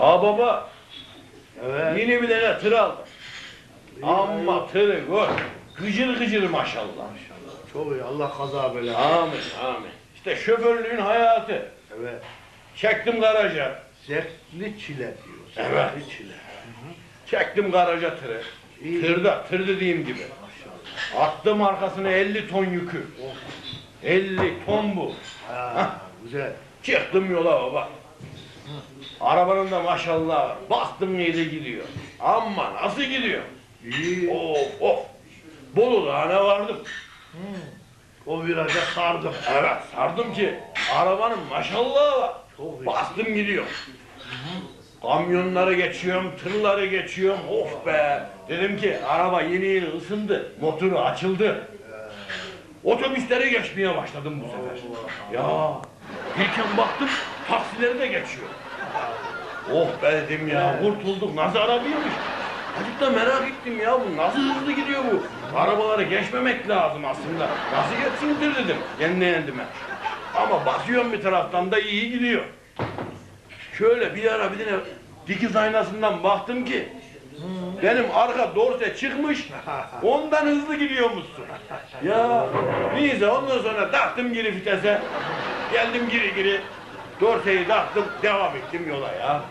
Ha baba. Evet. Yeni bir tane tır aldım. Amma tırı gör. Gıcır gıcır maşallah. Maşallah. Çok iyi. Allah kaza böyle. Amin amin. İşte şoförlüğün hayatı. Evet. Çektim garaja. Zevkli çile diyor. Zevkli evet. çile. Hı -hı. Çektim garaja tırı. Tırda, tır dediğim gibi. Attım arkasına 50 ton yükü. 50 ton bu. Ha, güzel. Çıktım yola baba. Arabanın da maşallah baktım neyle gidiyor. Ama nasıl gidiyor? İyi. Of of. Bolu Dağı'na vardım. O viraja sardım. Evet sardım ki arabanın maşallahı var. Çok iyi. Bastım gidiyor. Kamyonları geçiyorum, tırları geçiyorum. Of be. Dedim ki araba yeni yeni ısındı. Motoru açıldı. Otobüsleri geçmeye başladım bu sefer. Ya gelirken baktım taksileri de geçiyor. Oh be dedim ya kurtulduk nasıl arabiymiş. Azıcık da merak ettim ya bu nasıl hızlı gidiyor bu. Arabaları geçmemek lazım aslında. Nasıl geçsindir dedim kendi kendime. Ama basıyorum bir taraftan da iyi gidiyor. Şöyle bir ara bir tane dikiz aynasından baktım ki benim arka dorse çıkmış ondan hızlı gidiyormuşsun. Ya neyse ondan sonra taktım geri vitese geldim geri geri dorseyi taktım devam ettim yola ya.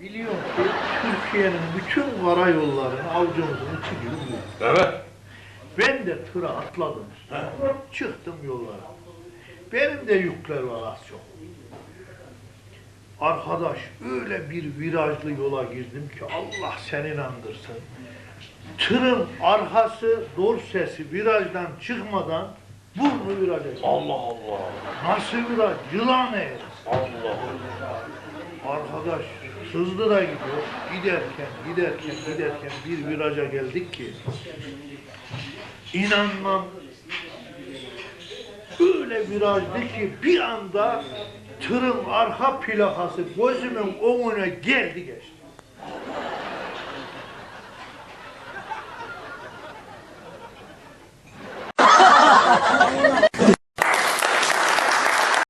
Biliyorum ki Türkiye'nin bütün karayollarını avucumuzun içi gibi evet. Ben de tıra atladım. Çıktım yollara. Benim de yükler var az çok. Arkadaş öyle bir virajlı yola girdim ki Allah seni inandırsın. Tırın arkası dorsesi virajdan çıkmadan burnu girdi. Allah Allah. Nasıl viraj? Yılan eğrisi. Allah Arkadaş hızlı da gidiyor. Giderken, giderken, giderken bir viraja geldik ki inanmam öyle virajdı ki bir anda tırın arka plakası gözümün önüne geldi geçti.